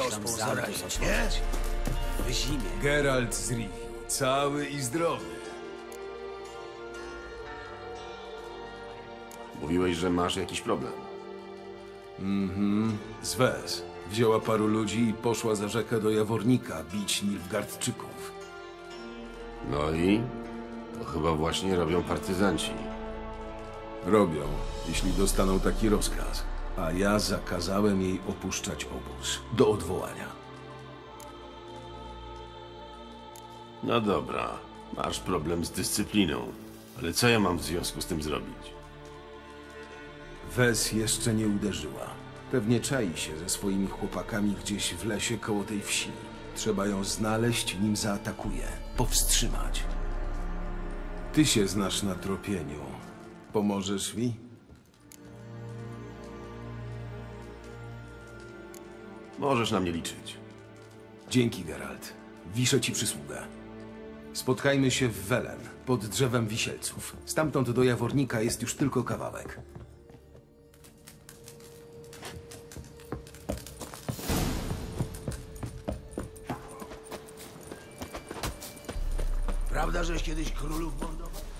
Zarazić, otworzyć. W zimie. Geralt z Rivi, cały i zdrowy. Mówiłeś, że masz jakiś problem. Z Wes. Wzięła paru ludzi i poszła za rzekę do Jawornika bić Nilfgardczyków. No i? To chyba właśnie robią partyzanci. Robią, jeśli dostaną taki rozkaz. A ja zakazałem jej opuszczać obóz. Do odwołania. No dobra, masz problem z dyscypliną. Ale co ja mam w związku z tym zrobić? Wes jeszcze nie uderzyła. Pewnie czai się ze swoimi chłopakami gdzieś w lesie koło tej wsi. Trzeba ją znaleźć, nim zaatakuje. Powstrzymać. Ty się znasz na tropieniu. Pomożesz mi? Możesz na mnie liczyć. Dzięki, Geralt. Wiszę ci przysługę. Spotkajmy się w Welen, pod drzewem wisielców. Stamtąd do Jawornika jest już tylko kawałek. Prawda, żeś kiedyś królów mordował?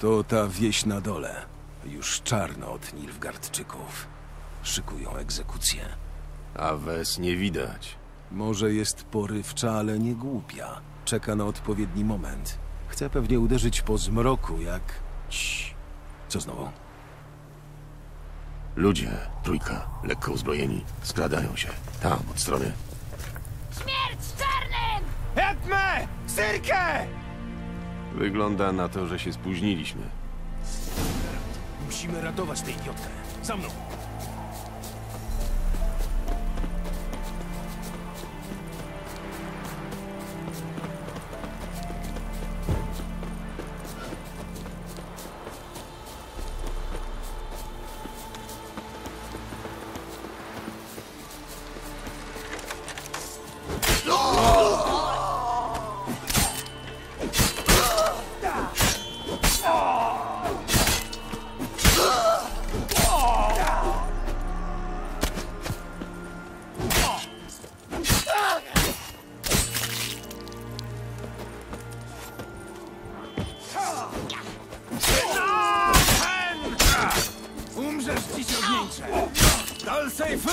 To ta wieś na dole. Już czarno od Nilfgardczyków. Szykują egzekucję. A wes nie widać. Może jest porywcza, ale nie głupia. Czeka na odpowiedni moment. Chce pewnie uderzyć po zmroku, jak... Cii. Co znowu? Ludzie, trójka, lekko uzbrojeni, skradają się. Tam, od strony. Śmierć czarnym! Edme! Syrkę! Wygląda na to, że się spóźniliśmy. Musimy ratować tę idiotkę. Za mną! Umrzesz dziś ognieńcze! Dalsej fy!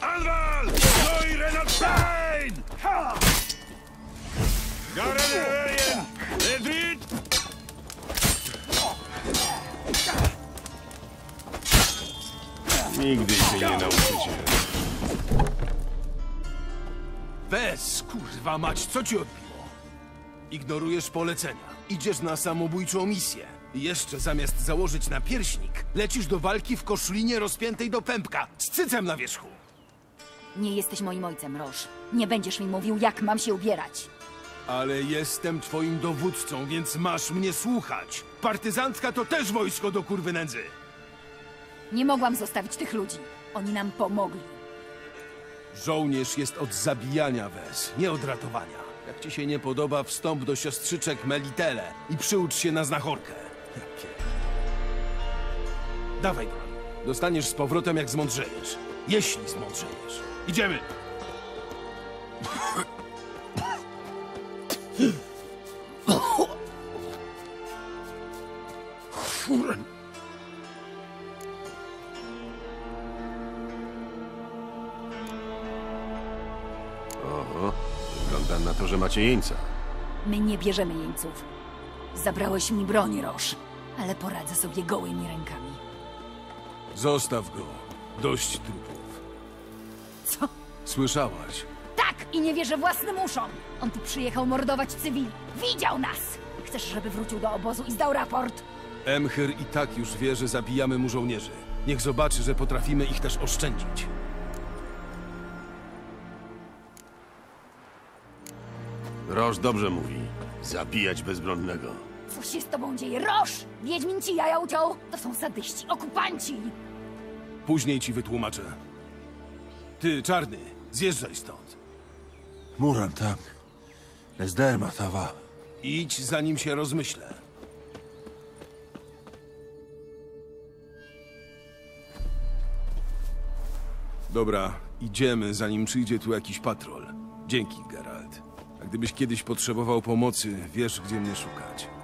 Anwal! Nigdy się nie nauczycie. Bez, kurwa mać, co ci odbiło? Ignorujesz polecenia. Idziesz na samobójczą misję. I jeszcze zamiast założyć na pierśnik, lecisz do walki w koszlinie rozpiętej do pępka, z cycem na wierzchu. Nie jesteś moim ojcem, Roż. Nie będziesz mi mówił, jak mam się ubierać. Ale jestem twoim dowódcą, więc masz mnie słuchać. Partyzantka to też wojsko do kurwy nędzy. Nie mogłam zostawić tych ludzi. Oni nam pomogli. Żołnierz jest od zabijania wez, nie od ratowania. Jak ci się nie podoba, wstąp do siostrzyczek Melitele i przyucz się na znachorkę. Dawaj broń. Dostaniesz z powrotem, jak zmądrzejesz. Jeśli zmądrzejesz. Idziemy! Wygląda na to, że macie jeńca. My nie bierzemy jeńców. Zabrałeś mi broń, Roż. Ale poradzę sobie gołymi rękami. Zostaw go. Dość trupów. Co? Słyszałaś? Tak, i nie wierzę własnym uszom. On tu przyjechał mordować cywili. Widział nas! Chcesz, żeby wrócił do obozu i zdał raport? Emhyr i tak już wie, że zabijamy mu żołnierzy. Niech zobaczy, że potrafimy ich też oszczędzić. Roż dobrze mówi. Zabijać bezbronnego. Co się z tobą dzieje? Roż! Wiedźmin ci jaja uciął? To są sadyści, okupanci! Później ci wytłumaczę. Ty, czarny, zjeżdżaj stąd. Muran, tak. Ezderma, tawa. Idź, zanim się rozmyślę. Dobra, idziemy, zanim przyjdzie tu jakiś patrol. Dzięki, Geralt. Gdybyś kiedyś potrzebował pomocy, wiesz, gdzie mnie szukać.